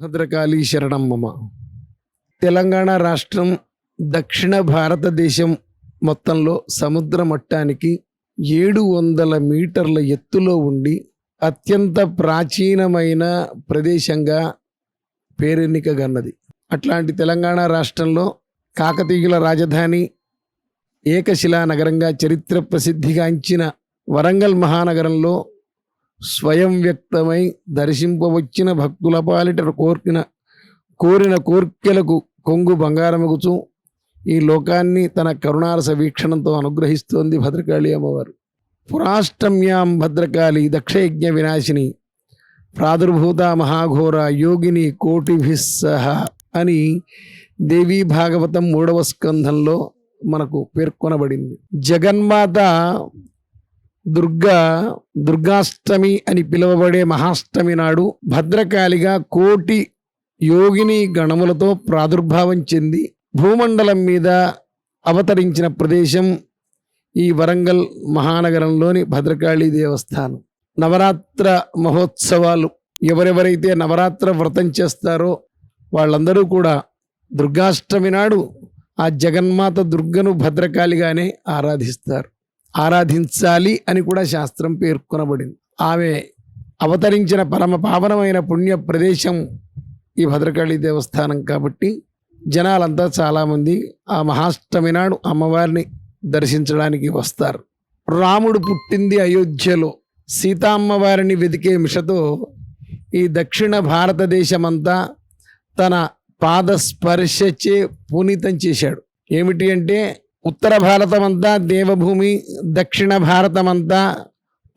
భద్రకాళీ శరణం మమ. తెలంగాణ రాష్ట్రం దక్షిణ భారతదేశం మొత్తంలో సముద్ర మట్టానికి ఏడు వందల మీటర్ల ఎత్తులో ఉండి అత్యంత ప్రాచీనమైన ప్రదేశంగా పేరెన్నికగన్నది. అట్లాంటి తెలంగాణ రాష్ట్రంలో కాకతీయుల రాజధాని ఏకశిలా నగరంగా చరిత్ర ప్రసిద్ధిగాంచిన వరంగల్ మహానగరంలో స్వయం వ్యక్తమై దర్శింపవచ్చిన భక్తుల పాలిట కోరిన కోరిన కోర్కెలకు కొంగు బంగారమగుచు. ఈ లోకాన్ని తన కరుణారస వీక్షణంతో అనుగ్రహిస్తోంది భద్రకాళి అమ్మవారు. పురాష్టమ్యాం భద్రకాళి దక్షయజ్ఞ వినాశిని. ప్రాదుర్భూత మహాఘోర యోగిని కోటిభిస్సహ అని దేవీ భాగవతం మూడవ స్కంధంలో మనకు పేర్కొనబడింది. జగన్మాత దుర్గా దుర్గాష్టమి అని పిలువబడే మహాష్టమి నాడు భద్రకాళిగా కోటి యోగిని గణములతో ప్రాదుర్భావం చెంది భూమండలం మీద అవతరించిన ప్రదేశం ఈ వరంగల్ మహానగరంలోని భద్రకాళి దేవస్థానం. నవరాత్ర మహోత్సవాలు ఎవరెవరైతే నవరాత్ర వ్రతం చేస్తారో వాళ్ళందరూ కూడా దుర్గాష్టమి నాడు ఆ జగన్మాత దుర్గను భద్రకాళిగానే ఆరాధిస్తారు. ఆరాధించాలి అని కూడా శాస్త్రం పేర్కొనబడింది. ఆమె అవతరించిన పరమ పావనమైన పుణ్య ప్రదేశం ఈ భద్రకాళి దేవస్థానం కాబట్టి జనాలంతా చాలామంది ఆ మహాష్టమి నాడు అమ్మవారిని దర్శించడానికి వస్తారు. రాముడు పుట్టింది అయోధ్యలో. సీతామ్మవారిని వెతికే మిషతో ఈ దక్షిణ భారతదేశమంతా తన పాదస్పర్శచే పునీతం చేశాడు. ఏమిటి అంటే ఉత్తర భారతమంతా దేవభూమి దక్షిణ భారతమంతా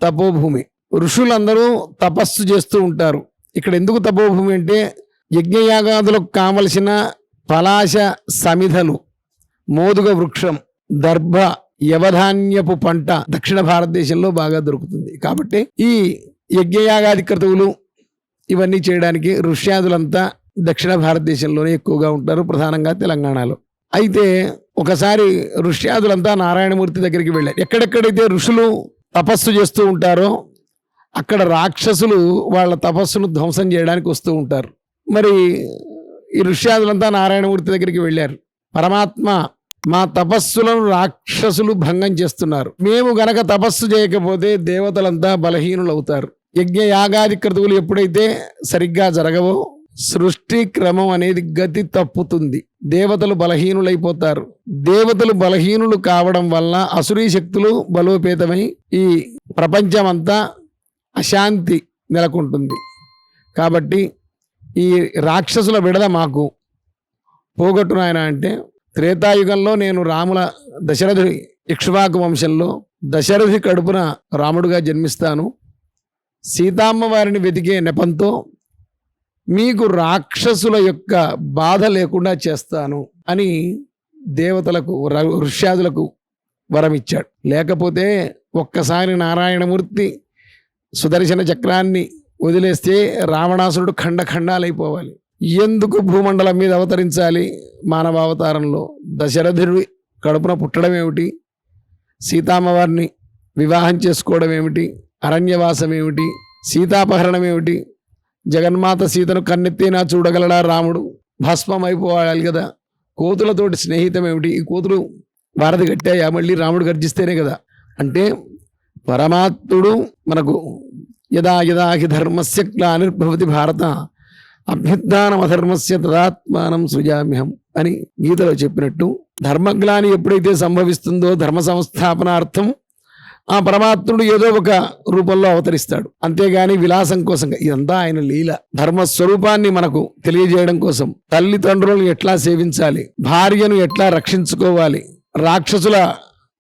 తపోభూమి. ఋషులందరూ తపస్సు చేస్తూ ఉంటారు. ఇక్కడ ఎందుకు తపోభూమి అంటే యజ్ఞయాగాదులకు కావలసిన పలాశ సమిధలు మోదుగ వృక్షం దర్భ యవధాన్యపు పంట దక్షిణ భారతదేశంలో బాగా దొరుకుతుంది. కాబట్టి ఈ యజ్ఞయాగాది క్రతువులు ఇవన్నీ చేయడానికి ఋష్యాదులంతా దక్షిణ భారతదేశంలోనే ఎక్కువగా ఉంటారు ప్రధానంగా తెలంగాణలో. అయితే ఒకసారి ఋష్యాదులంతా నారాయణమూర్తి దగ్గరికి వెళ్ళారు. ఎక్కడెక్కడైతే ఋషులు తపస్సు చేస్తూ ఉంటారో అక్కడ రాక్షసులు వాళ్ళ తపస్సును ధ్వంసం చేయడానికి వస్తూ ఉంటారు. మరి ఈ ఋష్యాదులంతా నారాయణమూర్తి దగ్గరికి వెళ్ళారు. పరమాత్మ మా తపస్సులను రాక్షసులు భంగం చేస్తున్నారు. మేము గనక తపస్సు చేయకపోతే దేవతలంతా బలహీనులు అవుతారు యజ్ఞ యాగాది క్రతువులు ఎప్పుడైతే సరిగ్గా జరగవో సృష్టి క్రమం అనేది గతి తప్పుతుంది. దేవతలు బలహీనులైపోతారు. దేవతలు బలహీనులు కావడం వల్ల అసురీ శక్తులు బలోపేతమై ఈ ప్రపంచమంతా అశాంతి నెలకొంటుంది. కాబట్టి ఈ రాక్షసుల విడద మాకు పోగొట్టునాయన అంటే త్రేతాయుగంలో నేను రాముల దశరథుడి ఇక్ష్వాకు వంశంలో దశరథి కడుపున రాముడుగా జన్మిస్తాను. సీతామ్మ వారిని వెతికే నెపంతో మీకు రాక్షసుల యొక్క బాధ లేకుండా చేస్తాను అని దేవతలకు ఋష్యాదులకు ఋష్యాదులకు వరమిచ్చాడు. లేకపోతే ఒక్కసారి నారాయణమూర్తి సుదర్శన చక్రాన్ని వదిలేస్తే రావణాసురుడు ఖండ ఖండాలైపోవాలి ఎందుకు భూమండలం మీద అవతరించాలి మానవ అవతారంలో దశరథుడి కడుపున పుట్టడం ఏమిటి? సీతామ్మవారిని వివాహం చేసుకోవడం ఏమిటి? అరణ్యవాసం ఏమిటి సీతాపహరణం ఏమిటి జగన్మాత సీతను కన్నెత్తేనా చూడగలడా రాముడు? భస్మం అయిపోవాలి కదా. కోతులతోటి స్నేహితం ఏమిటి ఈ కోతులు వారధి కట్టాయా? మళ్ళీ రాముడు గర్జిస్తేనే కదా. అంటే పరమాత్ముడు మనకు యదా యదాహి ధర్మస్య గ్లానిర్భవతి భారత అభ్యుత్నమధర్మస్య తదాత్మానం సృజామ్యహం అని గీతలో చెప్పినట్టు ధర్మగ్లాని ఎప్పుడైతే సంభవిస్తుందో ధర్మ సంస్థాపనార్థం ఆ పరమాత్ముడు ఏదో ఒక రూపంలో అవతరిస్తాడు. అంతేగాని విలాసం కోసం ఇదంతా ఆయన లీల. ధర్మ స్వరూపాన్ని మనకు తెలియజేయడం కోసం తల్లిదండ్రులను ఎట్లా సేవించాలి? భార్యను ఎట్లా రక్షించుకోవాలి? రాక్షసుల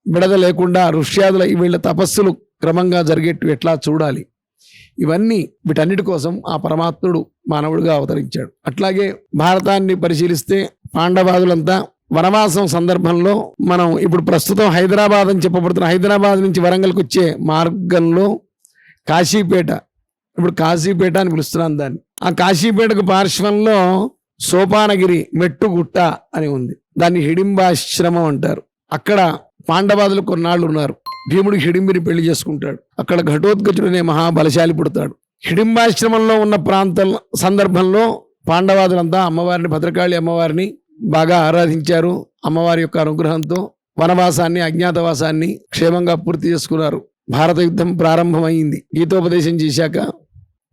బిడద లేకుండా ఋష్యాదుల వీళ్ళ తపస్సులు క్రమంగా జరిగేట్టు ఎట్లా చూడాలి? ఇవన్నీ వీటన్నిటి కోసం ఆ పరమాత్ముడు మానవుడిగా అవతరించాడు. అట్లాగే భారతాన్ని పరిశీలిస్తే పాండవాదులంతా వనవాసం సందర్భంలో మనం ఇప్పుడు ప్రస్తుతం హైదరాబాద్ అని చెప్పబడుతున్న హైదరాబాద్ నుంచి వరంగల్కి వచ్చే మార్గంలో కాశీపేట. ఇప్పుడు కాశీపేట అని పిలుస్తున్నాను దాన్ని. ఆ కాశీపేటకు పార్శ్వంలో సోపానగిరి మెట్టుగుట్ట అని ఉంది. దాన్ని హిడింబాశ్రమం అంటారు. అక్కడ పాండవాదులు కొన్నాళ్ళు ఉన్నారు. భీముడు హిడింబిని పెళ్ళి చేసుకుంటాడు. అక్కడ ఘటోత్కచుడు అనే మహాబలశాలి పుడతాడు. హిడింబాశ్రమంలో ఉన్న ప్రాంతం సందర్భంలో పాండవాదులంతా అమ్మవారిని భద్రకాళి అమ్మవారిని బాగా ఆరాధించారు అమ్మవారి యొక్క అనుగ్రహంతో వనవాసాన్ని అజ్ఞాతవాసాన్ని క్షేమంగా పూర్తి చేసుకున్నారు. భారత యుద్ధం ప్రారంభమైంది. గీతోపదేశం చేశాక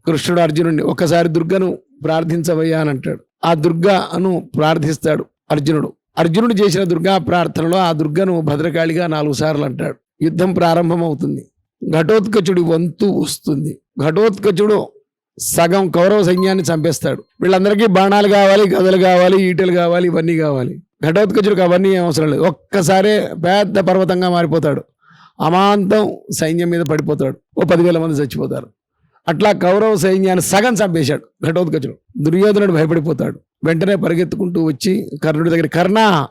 కృష్ణుడు అర్జునుడిని ఒక్కసారి దుర్గను ప్రార్థించవయ్యా అని అంటాడు. ఆ దుర్గను ప్రార్థిస్తాడు అర్జునుడు. అర్జునుడు చేసిన దుర్గా ప్రార్థనలో ఆ దుర్గను భద్రకాళిగా నాలుగు సార్లు అంటాడు. యుద్ధం ప్రారంభమవుతుంది. ఘటోత్కచుడి వంతు వస్తుంది. ఘటోత్కచుడు సగం కౌరవ సైన్యాన్ని చంపేస్తాడు. వీళ్ళందరికీ బాణాలు కావాలి గదలు కావాలి ఈటలు కావాలి ఇవన్నీ కావాలి. ఘటోత్కచుడికి అవన్నీ ఏం అవసరం లేదు. ఒక్కసారే పెద్ద పర్వతంగా మారిపోతాడు. అమాంతం సైన్యం మీద పడిపోతాడు. ఓ పదివేల మంది చచ్చిపోతారు. అట్లా కౌరవ సైన్యాన్ని సగం చంపేశాడు ఘటోత్కచుడు. దుర్యోధనుడు భయపడిపోతాడు. వెంటనే పరిగెత్తుకుంటూ వచ్చి కర్ణుడి దగ్గర కర్ణ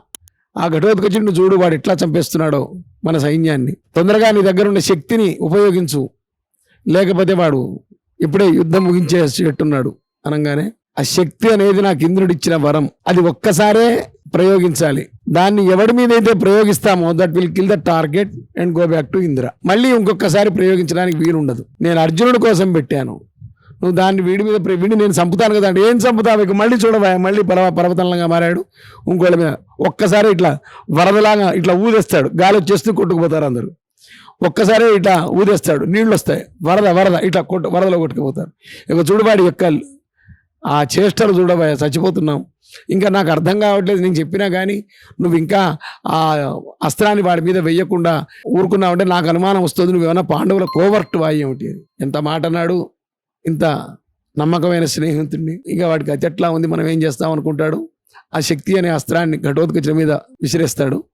ఆ ఘటోత్కచుడిని చూడు వాడు ఎట్లా చంపేస్తున్నాడో మన సైన్యాన్ని. తొందరగా నీ దగ్గర ఉన్న శక్తిని ఉపయోగించు. లేకపోతే వాడు ఇప్పుడే యుద్ధం ముగించేట్టున్నాడు అనగానే ఆ శక్తి అనేది నాకు ఇంద్రుడిచ్చిన వరం. అది ఒక్కసారే ప్రయోగించాలి. దాన్ని ఎవడి మీద అయితే ప్రయోగిస్తామో that will kill the target and go back to Indra మళ్ళీ ఇంకొకసారి ప్రయోగించడానికి వీలుండదు. నేను అర్జునుడి కోసం పెట్టాను. నువ్వు దాన్ని వీడి మీద ప్ర- వీడిని నేను చంపుతాను కదా అంటే ఏం చంపుతావు? ఇక మళ్ళీ చూడవా? మళ్ళీ పర్వ పర్వతంలాగా మారాడు. ఇంకోళ్ళ మీద ఒక్కసారి ఇట్లా వరదలాగా ఇట్లా ఊదేస్తాడు. గాలి వచ్చేస్తూ కొట్టుకుపోతారు అందరూ. ఒక్కసారే ఇట్లా ఊదేస్తాడు. నీళ్ళు వస్తాయి వరద వరద ఇట్లా కొట్టు వరదలో కొట్టుకుపోతారు ఇక చూడవాడి ఎక్కలు ఆ చేష్టలు చూడవా చచ్చిపోతున్నాం. ఇంకా నాకు అర్థం కావట్లేదు. నేను చెప్పినా కానీ నువ్వు ఇంకా ఆ అస్త్రాన్ని వాడి మీద వెయ్యకుండా ఊరుకున్నావంటే నాకు అనుమానం వస్తుంది. నువ్వేమన్నా పాండవుల కోవర్ట్ వాయి ఏమిటి? ఎంత మాట అన్నాడు? ఇంత నమ్మకమైన స్నేహితుడిని. ఇంకా వాడికి అతెట్లా ఎట్లా ఉంది? మనం ఏం చేస్తాం అనుకుంటాడు? ఆ శక్తి అనే అస్త్రాన్ని ఘటోత్కచుల మీద విసిరేస్తాడు.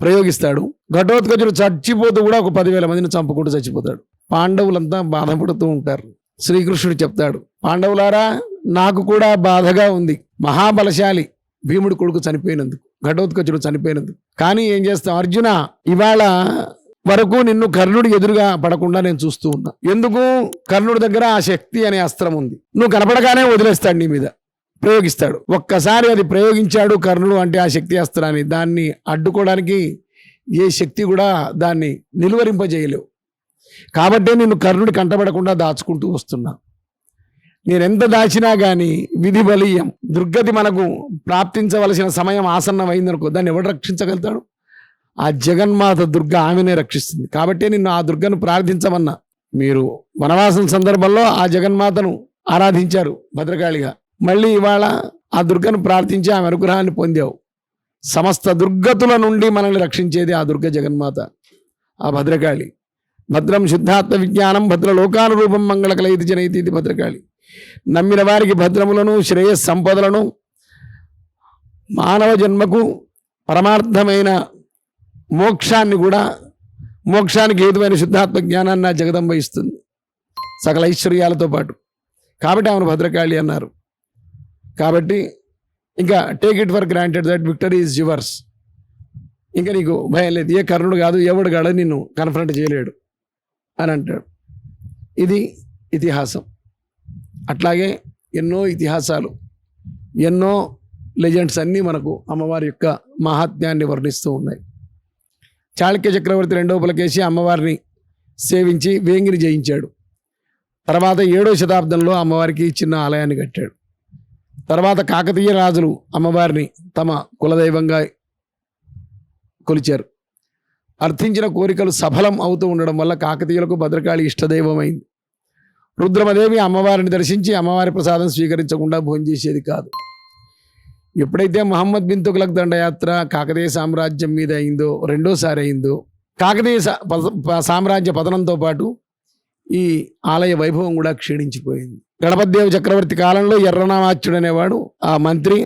ప్రయోగిస్తాడు. ఘటోత్కచుడు చచ్చిపోతూ కూడా ఒక పదివేల మందిని చంపుకుంటూ చచ్చిపోతాడు. పాండవులంతా బాధపడుతూ ఉంటారు. శ్రీకృష్ణుడు చెప్తాడు పాండవులారా నాకు కూడా బాధగా ఉంది. మహాబలశాలి. భీముడి కొడుకు చనిపోయినందుకు ఘటోత్కచుడు చనిపోయినందుకు. కానీ ఏం చేస్తాం? అర్జున ఇవాళ వరకు నిన్ను కర్ణుడి ఎదురుగా పడకుండా నేను చూస్తూ ఉన్నా. ఎందుకు? కర్ణుడి దగ్గర ఆ శక్తి అనే అస్త్రం ఉంది. నువ్వు కనపడగానే వదిలేస్తాడు నీ మీద. ప్రయోగిస్తాడు. ఒక్కసారి అది ప్రయోగించాడు కర్ణుడు అంటే ఆ శక్తి అస్త్రాన్ని. దాన్ని అడ్డుకోవడానికి ఏ శక్తి కూడా దాన్ని నిలువరింపజేయలేవు. కాబట్టే నేను కర్ణుడి కంటపడకుండా దాచుకుంటూ వస్తున్నా. నేనెంత దాచినా కానీ విధి బలీయం దుర్గతి మనకు ప్రాప్తించవలసిన సమయం ఆసన్నమైందనుకో దాన్ని ఎవడు రక్షించగలుగుతాడు? ఆ జగన్మాత దుర్గ ఆమెనే రక్షిస్తుంది. కాబట్టి నిన్ను ఆ దుర్గను ప్రార్థించమన్నా. మీరు వనవాసం సందర్భంలో ఆ జగన్మాతను ఆరాధించారు భద్రకాళిగా. మళ్ళీ ఇవాళ ఆ దుర్గను ప్రార్థించి ఆమె అనుగ్రహాన్ని పొందావు. సమస్త దుర్గతుల నుండి మనల్ని రక్షించేది ఆ దుర్గ జగన్మాత ఆ భద్రకాళి. భద్రం శుద్ధాత్మ విజ్ఞానం భద్ర లోకానురూపం మంగళ కలయితి జనయితి ఇది భద్రకాళి. నమ్మిన వారికి భద్రములను శ్రేయస్ సంపదలను మానవ జన్మకు పరమార్థమైన మోక్షాన్ని కూడా మోక్షానికి హేతువైన శుద్ధాత్మ జ్ఞానాన్ని నా జగదంబ ఇస్తుంది. సకల ఐశ్వర్యాలతో పాటు. కాబట్టి ఆమెను భద్రకాళి అన్నారు. కాబట్టి ఇంకా take it for granted that victory is yours ఇంకా నీకు భయం లేదు. ఏ కర్ణుడు కాదు ఎవడు కాదు నిన్ను కన్ఫ్రంట్ చేయలేడు అని అంటాడు. ఇది ఇతిహాసం. అట్లాగే ఎన్నో ఇతిహాసాలు ఎన్నో లెజెండ్స్ అన్నీ మనకు అమ్మవారి యొక్క మహాత్మ్యాన్ని వర్ణిస్తూ ఉన్నాయి. చాళుక్య చక్రవర్తి రెండవ పులకేసి అమ్మవారిని సేవించి వేంగిని జయించాడు. తర్వాత ఏడో శతాబ్దంలో అమ్మవారికి చిన్న ఆలయాన్ని కట్టాడు. తర్వాత కాకతీయ రాజులు అమ్మవారిని తమ కులదైవంగా కొలిచారు. అర్థించిన కోరికలు సఫలం అవుతూ ఉండడం వల్ల కాకతీయులకు భద్రకాళి ఇష్టదైవమైంది. రుద్రమదేవి అమ్మవారిని దర్శించి అమ్మవారి ప్రసాదం స్వీకరించకుండా భోంచేసేది కాదు. ఎప్పుడైతే మహమ్మద్ బిన్ తుగ్లక్ దండయాత్ర కాకతీయ సామ్రాజ్యం మీద అయిందో రెండోసారి అయిందో కాకతీయ సా- పద- సామ్రాజ్య పతనంతో పాటు ఈ ఆలయ వైభవం కూడా క్షీణించిపోయింది. గణపతిదేవ చక్రవర్తి కాలంలో ఎర్రనామాచ్యుడు అనేవాడు ఆ మంత్రి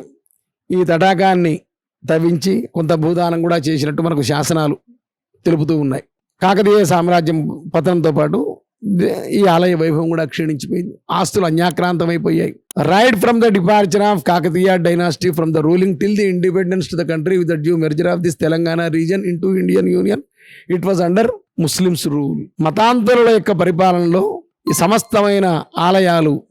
ఈ తటాకాన్ని తవ్వించి కొంత భూదానం కూడా చేసినట్టు మనకు శాసనాలు తెలుపుతూ ఉన్నాయి. కాకతీయ సామ్రాజ్యం పతనంతో పాటు ఈ ఆలయ వైభవం కూడా క్షీణించిపోయింది. ఆస్తులు అన్యాక్రాంతమైపోయాయి. Right from the departure of Kakatiya dynasty from the ruling till the independence to the country with the due merger of this Telangana region in to Indian union it was under Muslims rule. మతాంతరుల యొక్క పరిపాలనలో ఈ సమస్తమైన ఆలయాలు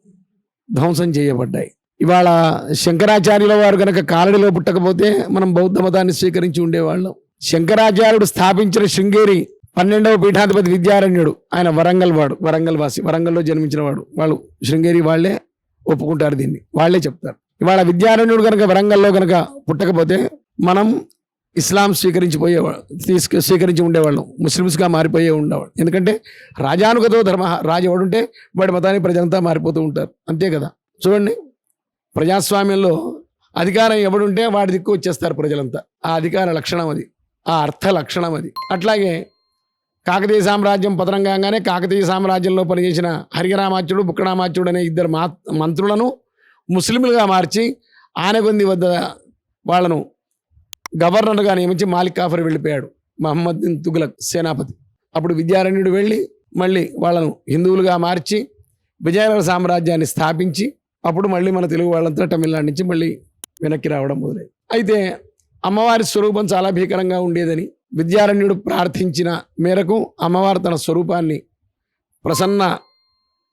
ధ్వంసం చేయబడ్డాయి. ఇవాళ శంకరాచార్యుల వారు కనుక కాలడిలో పుట్టకపోతే మనం బౌద్ధ మతాన్ని స్వీకరించి ఉండేవాళ్ళం. శంకరాచార్యుడు స్థాపించిన శృంగేరి పన్నెండవ పీఠాధిపతి విద్యారణ్యుడు ఆయన వరంగల్ వాడు వరంగల్ వాసి వరంగల్లో జన్మించిన వాడు వాళ్ళు శృంగేరి వాళ్ళే ఒప్పుకుంటారు దీన్ని. వాళ్ళే చెప్తారు. ఇవాళ విద్యారణ్యుడు కనుక వరంగల్లో కనుక పుట్టకపోతే మనం ఇస్లాం స్వీకరించిపోయేవాళ్ళు తీసుకు స్వీకరించి ఉండేవాళ్ళం. ముస్లిమ్స్గా మారిపోయే ఉండేవాళ్ళు. ఎందుకంటే రాజానుగతో ధర్మ రాజు ఎవడుంటే వాడి మతానికి ప్రజలంతా మారిపోతూ ఉంటారు. అంతే కదా? చూడండి. ప్రజాస్వామ్యంలో అధికారం ఎవడుంటే వాడి దిక్కు వచ్చేస్తారు ప్రజలంతా. ఆ అధికార లక్షణం అది. ఆ అర్థ లక్షణం అది. అట్లాగే కాకతీయ సామ్రాజ్యం పతనం కాగానే కాకతీయ సామ్రాజ్యంలో పనిచేసిన హరిగరామాచ్యుడు బుక్కరామాచ్యుడు అనే ఇద్దరు మా మంత్రులను ముస్లింలుగా మార్చి ఆనగొంది వద్ద వాళ్ళను గవర్నర్గా నియమించి మాలిక్ కాఫర్ వెళ్ళిపోయాడు. మహమ్మద్ బిన్ తుగ్లక్ సేనాపతి. అప్పుడు విద్యారణ్యుడు వెళ్ళి మళ్ళీ వాళ్ళను హిందువులుగా మార్చి విజయనగర సామ్రాజ్యాన్ని స్థాపించి అప్పుడు మళ్ళీ మన తెలుగు వాళ్ళంతా తమిళనాడు నుంచి మళ్ళీ వెనక్కి రావడం మొదలైంది. అయితే అమ్మవారి స్వరూపం చాలా భీకరంగా ఉండేదని విద్యారణ్యుడు ప్రార్థించిన మేరకు అమ్మవారు తన స్వరూపాన్ని ప్రసన్న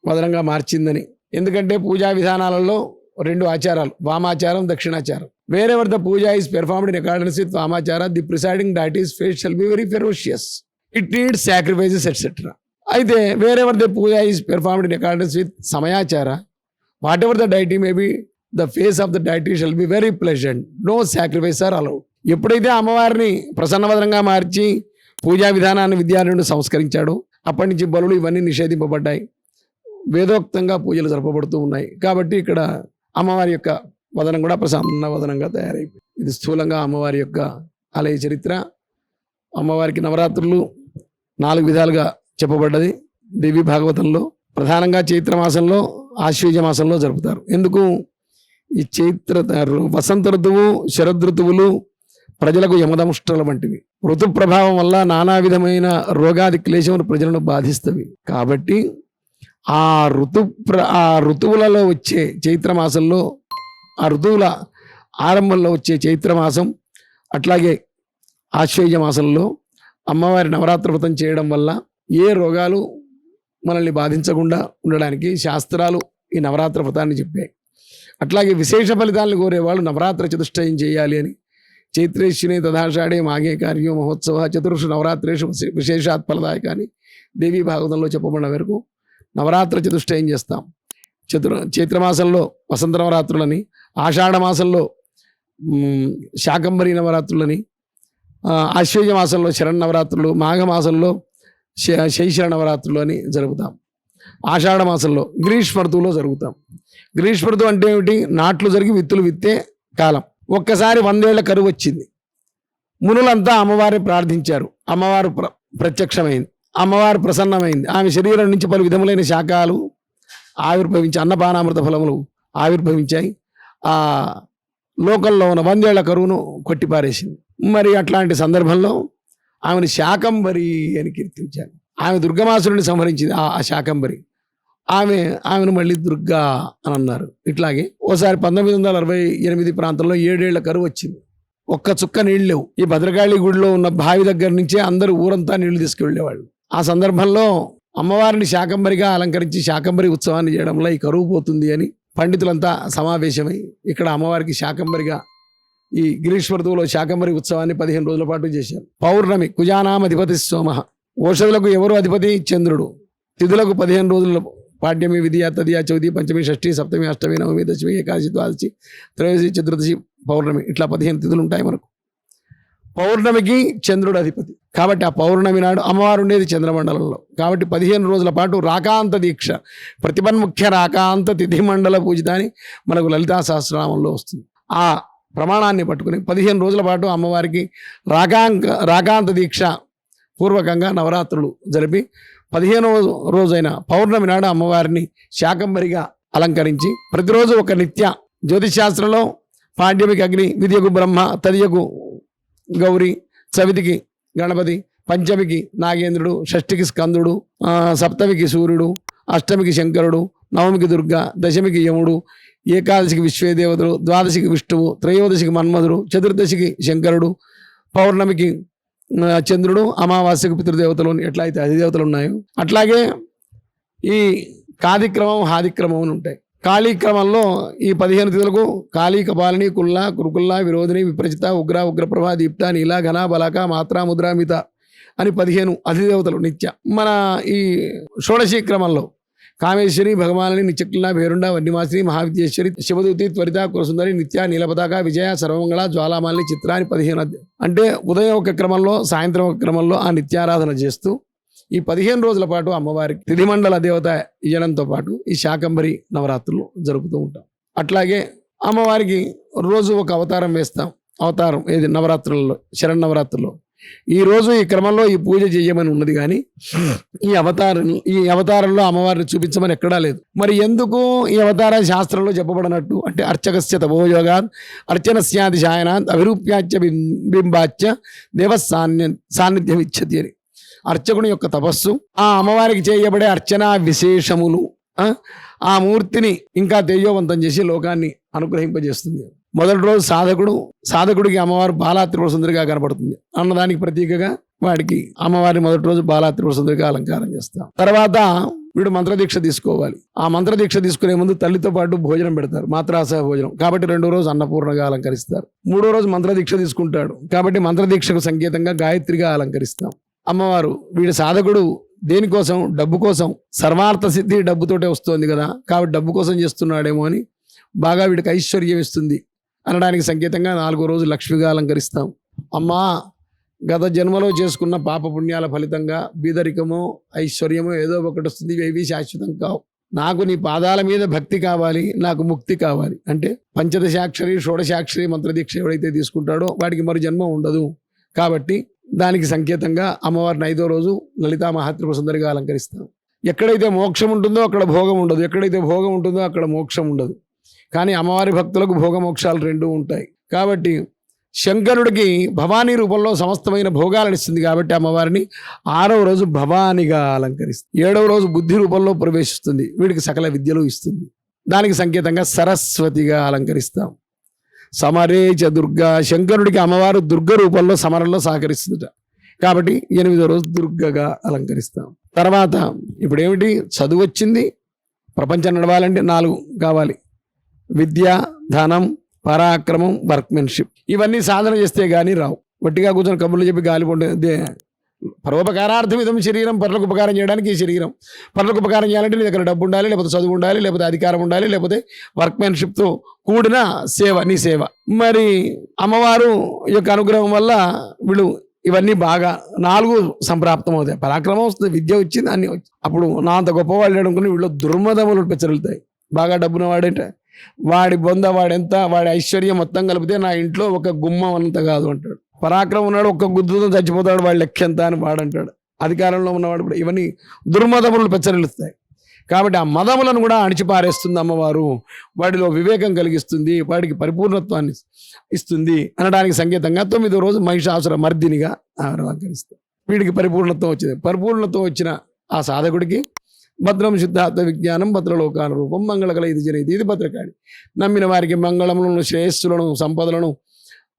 వదనంగా మార్చిందని. ఎందుకంటే పూజా విధానాలలో రెండు ఆచారాలు వామాచారం దక్షిణాచారం. Where the puja is performed in accordance with vamachara the presiding deities face shall be very ferocious it need sacrifices etcetera అయితే where the puja is performed in accordance with samayachara whatever the deity may be the face of the deity shall be very pleasant no sacrifice are allowed ఎప్పుడైతే అమ్మవారిని ప్రసన్నవదనంగా మార్చి పూజా విధానాన్ని విద్యార్థులను సంస్కరించాడో అప్పటి నుంచి బలులు ఇవన్నీ నిషేధింపబడ్డాయి. వేదోక్తంగా పూజలు జరపబడుతూ ఉన్నాయి. కాబట్టి ఇక్కడ అమ్మవారి యొక్క వదనం కూడా ప్రసన్న వదనంగా తయారైపోయింది. ఇది స్థూలంగా అమ్మవారి యొక్క ఆలయ చరిత్ర. అమ్మవారికి నవరాత్రులు నాలుగు విధాలుగా చెప్పబడ్డది. దేవి భాగవతంలో ప్రధానంగా చైత్ర మాసంలో ఆశ్వీజ మాసంలో జరుపుతారు. ఎందుకు? ఈ చైత్ర వసంత ఋతువు శరదృతువులు ప్రజలకు యమదముష్టల వంటివి. ఋతు ప్రభావం వల్ల నానా విధమైన రోగాది క్లేశములు ప్రజలను బాధిస్తవి. కాబట్టి ఆ ఋతు ప్ర ఆ ఋతువులలో వచ్చే చైత్రమాసంలో ఆ ఋతువుల ఆరంభంలో వచ్చే చైత్రమాసం అట్లాగే ఆశ్వయుజ మాసంలో అమ్మవారి నవరాత్రి వ్రతం చేయడం వల్ల ఏ రోగాలు మనల్ని బాధించకుండా ఉండడానికి శాస్త్రాలు ఈ నవరాత్రి వ్రతాన్ని చెప్పాయి. అట్లాగే విశేష ఫలితాలను కోరేవాళ్ళు నవరాత్రి చతుష్టయం చేయాలి అని చైత్రేశ్వని తదాషాఢే మాఘే కార్యో మహోత్సవ చతుర్షు నవరాత్రేషు విశేషాత్ ఫలదాయకాన్ని దేవీ భాగవతంలో చెప్పబడిన వరకు నవరాత్రి చతుష్టయం చేస్తాం. చతుర్ చైత్రమాసంలో వసంత నవరాత్రులని ఆషాఢ మాసంలో శాకంబరి నవరాత్రులని ఆ, మాసంలో శరణ్ నవరాత్రులు మాఘమాసంలో శ- శైశర నవరాత్రులు అని జరుపుతాం. ఆషాఢ మాసంలో గ్రీష్మ ఋతువులో జరుగుతాం గ్రీష్మ ఋతువు అంటే ఏమిటి? నాట్లు జరిగి విత్తులు విత్తే కాలం. ఒక్కసారి వందేళ్ళ కరువు వచ్చింది. మునులంతా అమ్మవారిని ప్రార్థించారు. అమ్మవారు ప్ర ప్రత్యక్షమైంది. అమ్మవారు ప్రసన్నమైంది. ఆమె శరీరం నుంచి పలు విధములైన శాఖలు ఆవిర్భవించి అన్నపానామృత ఫలములు ఆవిర్భవించాయి. ఆ లోకల్లో ఉన్న వందేళ్ళ కరువును కొట్టిపారేసింది. మరి అట్లాంటి సందర్భంలో ఆమెను శాకంబరి అని కీర్తించారు. ఆమె దుర్గమాసురుని సంహరించింది ఆ ఆ శాకంబరి. ఆమె ఆమెను మళ్ళీ దుర్గా అని అన్నారు. ఇట్లాగే ఓసారి పంతొమ్మిది వందల అరవై ఎనిమిది ప్రాంతంలో ఏడేళ్ళ కరువు వచ్చింది. ఒక్క చుక్క నీళ్ళు లేవు. ఈ భద్రకాళి గుడిలో ఉన్న బావి దగ్గర నుంచే అందరూ ఊరంతా నీళ్ళు తీసుకువెళ్ళేవాళ్ళు ఆ సందర్భంలో అమ్మవారిని శాకంబరిగా అలంకరించి శాకంబరి ఉత్సవాన్ని చేయడంలో ఈ కరువు పోతుంది అని పండితులంతా సమావేశమై ఇక్కడ అమ్మవారికి శాకంబరిగా ఈ గ్రీష్మ శాకంబరి ఉత్సవాన్ని పదిహేను రోజుల పాటు చేశారు. పౌర్ణమి కుజానాం అధిపతి సోమ ఓషధులకు ఎవరు అధిపతి? చంద్రుడు. తిథులకు పదిహేను రోజుల పాడ్యమి విధియ తదియ చౌతి పంచమి షష్ఠి సప్తమి అష్టమి నవమి దశమి ఏకాదశి ద్వాదశి త్రయోదశి చతుర్దశి పౌర్ణమి ఇట్లా పదిహేను తిథులు ఉంటాయి మనకు. పౌర్ణమికి చంద్రుడు అధిపతి. కాబట్టి ఆ పౌర్ణమి నాడు అమ్మవారు ఉండేది చంద్రమండలంలో. కాబట్టి పదిహేను రోజుల పాటు రాకాంత దీక్ష. ప్రతిపన్ముఖ్య రాకాంత తిథి మండల పూజితాన్ని మనకు లలితా సహస్రనామంలో వస్తుంది. ఆ ప్రమాణాన్ని పట్టుకుని పదిహేను రోజుల పాటు అమ్మవారికి రాకాంక రాకాంత దీక్ష పూర్వకంగా నవరాత్రులు జరిపి పదిహేనవ రోజైన పౌర్ణమి నాడు అమ్మవారిని శాకంబరిగా అలంకరించి ప్రతిరోజు ఒక నిత్య జ్యోతిశాస్త్రంలో పాండ్యమికి అగ్ని విద్యకు బ్రహ్మ తదియకు గౌరి చవితికి గణపతి పంచమికి నాగేంద్రుడు షష్ఠికి స్కందుడు సప్తమికి సూర్యుడు అష్టమికి శంకరుడు నవమికి దుర్గ దశమికి యముడు ఏకాదశికి విశ్వేదేవతలు ద్వాదశికి విష్ణువు త్రయోదశికి మన్మధుడు చతుర్దశికి శంకరుడు పౌర్ణమికి చంద్రుడు అమావాస్యకు పితృదేవతలు ఎట్లా అయితే అధిదేవతలు ఉన్నాయో అట్లాగే ఈ కాదిక్రమం హాదిక్రమం అని ఉంటాయి. కాళీక్రమంలో ఈ పదిహేను తిథులకు కాళీ కపాలిని కుల్ల కురుకుల్ల విరోధిని విప్రజిత ఉగ్ర ఉగ్రప్రభ దీప్త నీల ఘన బలక మాత్ర ముద్రామిత అని పదిహేను అధిదేవతలు నిత్య. మన ఈ షోడశీ క్రమంలో కామేశ్వరి భగవాని నిత్యక్లిన భేరుండ వన్యమాసిని మహావిద్యేశ్వరి శివదూతి త్వరిత కురసుందరి నిత్య నీలపతాక విజయ సర్వమంగళ జ్వాలామాలిని చిత్రాన్ని పదిహేను అంటే ఉదయం ఒక క్రమంలో సాయంత్రం ఒక క్రమంలో ఆ నిత్యారాధన చేస్తూ ఈ పదిహేను రోజుల పాటు అమ్మవారికి తిథిమండల దేవత ఇయ్యడంతో పాటు ఈ శాకంబరి నవరాత్రులు జరుపుతూ ఉంటాం. అట్లాగే అమ్మవారికి రోజు ఒక అవతారం వేస్తాం. అవతారం ఏది? నవరాత్రులలో శరణ్ ఈ రోజు ఈ క్రమంలో ఈ పూజ చేయమని ఉన్నది కానీ ఈ అవతారం ఈ అవతారంలో అమ్మవారిని చూపించమని ఎక్కడా లేదు. మరి ఎందుకు ఈ అవతార శాస్త్రంలో చెప్పబడినట్టు? అంటే అర్చకస్య తపోయోగా అర్చన స్యాది శాయనాత్ అభిరూప్యాచ్య బిం- బింబాచ్య దేవ సాన్య సాన్నిధ్యం ఇచ్చతి అని. అర్చకుని యొక్క తపస్సు ఆ అమ్మవారికి చేయబడే అర్చనా విశేషములు ఆ, మూర్తిని ఇంకా తేజోవంతం చేసి లోకాన్ని అనుగ్రహింపజేస్తుంది. మొదటి రోజు సాధకుడు సాధకుడికి అమ్మవారు బాలాత్రిపుర సుందరిగా కనబడుతుంది అన్నదానికి ప్రతీకగా వాడికి అమ్మవారిని మొదటి రోజు బాలాత్రిపుర సుందరిగా అలంకారం చేస్తాం. తర్వాత వీడు మంత్రదీక్ష తీసుకోవాలి. ఆ మంత్రదీక్ష తీసుకునే ముందు తల్లితో పాటు భోజనం పెడతారు. మాత్రాసహ భోజనం. కాబట్టి రెండో రోజు అన్నపూర్ణగా అలంకరిస్తారు. మూడో రోజు మంత్రదీక్ష తీసుకుంటాడు. కాబట్టి మంత్రదీక్షకు సంకేతంగా గాయత్రిగా అలంకరిస్తాం. అమ్మవారు వీడి సాధకుడు దేనికోసం డబ్బు కోసం. సర్వార్థ సిద్ధి డబ్బుతోటే వస్తుంది కదా. కాబట్టి డబ్బు కోసం చేస్తున్నాడేమో అని బాగా వీడికి ఐశ్వర్యం ఇస్తుంది అనడానికి సంకేతంగా నాలుగో రోజు లక్ష్మిగా అలంకరిస్తాం. అమ్మా గత జన్మలో చేసుకున్న పాప పుణ్యాల ఫలితంగా బీదరికమో ఐశ్వర్యమో ఏదో ఒకటి వస్తుంది. ఇవి శాశ్వతం కావు. నాకు నీ పాదాల మీద భక్తి కావాలి నాకు ముక్తి కావాలి. అంటే పంచదశాక్షరి షోడశాక్షరి మంత్రదీక్ష ఎవడైతే తీసుకుంటాడో వాడికి మరో జన్మ ఉండదు. కాబట్టి దానికి సంకేతంగా అమ్మవారిని ఐదో రోజు లలితా మహాత్రిపుర సుందరిగా అలంకరిస్తాం. ఎక్కడైతే మోక్షం ఉంటుందో అక్కడ భోగం ఉండదు. ఎక్కడైతే భోగం ఉంటుందో అక్కడ మోక్షం ఉండదు. కానీ అమ్మవారి భక్తులకు భోగమోక్షాలు రెండూ ఉంటాయి. కాబట్టి శంకరుడికి భవానీ రూపంలో సమస్తమైన భోగాలను ఇస్తుంది కాబట్టి అమ్మవారిని ఆరవ రోజు భవానిగా అలంకరిస్తుంది. ఏడవ రోజు బుద్ధి రూపంలో ప్రవేశిస్తుంది. వీడికి సకల విద్యలు ఇస్తుంది. దానికి సంకేతంగా సరస్వతిగా అలంకరిస్తాం. సమరే చ దుర్గా శంకరుడికి అమ్మవారు దుర్గ రూపంలో సమరంలో సహకరిస్తుందట. కాబట్టి ఎనిమిదో రోజు దుర్గగా అలంకరిస్తాం. తర్వాత ఇప్పుడు ఏమిటి చదువు వచ్చింది. ప్రపంచం నడవాలంటే నాలుగు కావాలి. విద్య ధనం పరాక్రమం వర్క్మెన్షిప్. ఇవన్నీ సాధన చేస్తే కానీ రావు. వట్టిగా కూర్చొని కబుర్లు చెప్పి గాలి పరోపకారార్థం ఇదం శరీరం పరులకు ఉపకారం చేయడానికి ఈ శరీరం. పరులకు ఉపకారం చేయాలంటే నీ దగ్గర డబ్బు ఉండాలి లేకపోతే చదువు ఉండాలి లేకపోతే అధికారం ఉండాలి లేకపోతే వర్క్మెన్షిప్తో కూడిన సేవ నీ సేవ. మరి అమ్మవారు యొక్క అనుగ్రహం వల్ల వీళ్ళు ఇవన్నీ బాగా నాలుగు సంప్రాప్తం అవుతాయి. పరాక్రమం వస్తుంది విద్య వచ్చింది అన్ని అప్పుడు నా అంత గొప్పవాళ్ళు అనుకుని వీళ్ళు దుర్మదములు పెచ్చరులుతాయి. బాగా డబ్బున వాడేట వాడి బొంద వాడెంత వాడి ఐశ్వర్యం మొత్తం కలిపితే నా ఇంట్లో ఒక గుమ్మం అంత కాదు అంటాడు. పరాక్రమం ఉన్నాడు ఒక్క గుద్దుతో చచ్చిపోతాడు వాడు లెక్క ఎంత అని వాడంటాడు. అధికారంలో ఉన్నవాడు కూడా ఇవన్నీ దుర్మదములు పెచ్చరిలుస్తాయి కాబట్టి ఆ మదములను కూడా అణిచిపారేస్తుంది అమ్మవారు. వాటిలో వివేకం కలిగిస్తుంది వాటికి పరిపూర్ణత్వాన్ని ఇస్తుంది అనడానికి సంకేతంగా తొమ్మిదో రోజు మహిషాసుర మర్దినిగా అలంకరిస్తారు. వీడికి పరిపూర్ణత్వం వచ్చింది. పరిపూర్ణత్వం వచ్చిన ఆ సాధకుడికి భద్రం సిద్ధార్థ విజ్ఞానం భద్రలోకాల రూపం మంగళకల ఇది జరిగింది ఇది భద్రకాళి. నమ్మిన వారికి మంగళములను శ్రేయస్సులను సంపదలను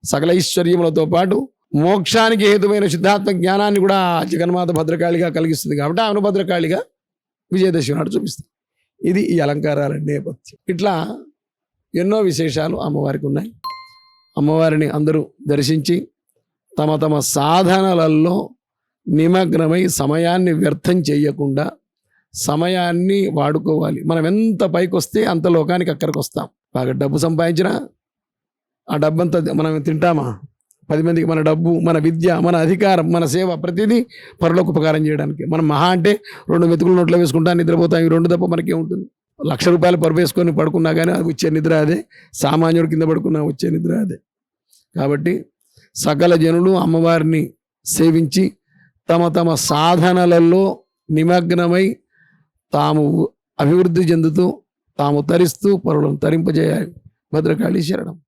సకల ఐశ్వర్యములతో పాటు మోక్షానికి హేతుమైన సిద్ధాత్మ జ్ఞానాన్ని కూడా ఆ జగన్మాత భద్రకాళిగా కలిగిస్తుంది కాబట్టి ఆమెను భద్రకాళిగా విజయదశమి నాడు చూపిస్తుంది. ఇది ఈ అలంకారాల నేపథ్యం. ఇట్లా ఎన్నో విశేషాలు అమ్మవారికి ఉన్నాయి. అమ్మవారిని అందరూ దర్శించి తమ తమ సాధనలలో నిమగ్నమై సమయాన్ని వ్యర్థం చేయకుండా సమయాన్ని వాడుకోవాలి. మనం ఎంత పైకి వస్తే అంత లోకానికి అక్కడికి వస్తాం. బాగా డబ్బు సంపాదించినా ఆ డబ్బంతా మనం తింటామా? పది మందికి మన డబ్బు మన విద్య మన అధికారం మన సేవ ప్రతిదీ పరులకు ఉపకారం చేయడానికి. మనం మహా అంటే రెండు మెతుకులు నోట్లో వేసుకుంటా నిద్రపోతాం. ఈ రెండు తప్ప మనకే ఉంటుంది? లక్ష రూపాయలు పరుపు వేసుకొని పడుకున్నా కానీ అది వచ్చే నిద్ర అదే. సామాన్యుడు కింద పడుకున్నా వచ్చే నిద్ర అదే. కాబట్టి సకల జనులు అమ్మవారిని సేవించి తమ తమ సాధనలలో నిమగ్నమై తాము అభివృద్ధి చెందుతూ తాము తరిస్తూ పరులను తరింపజేయాలి. భద్రకాళి శరణం.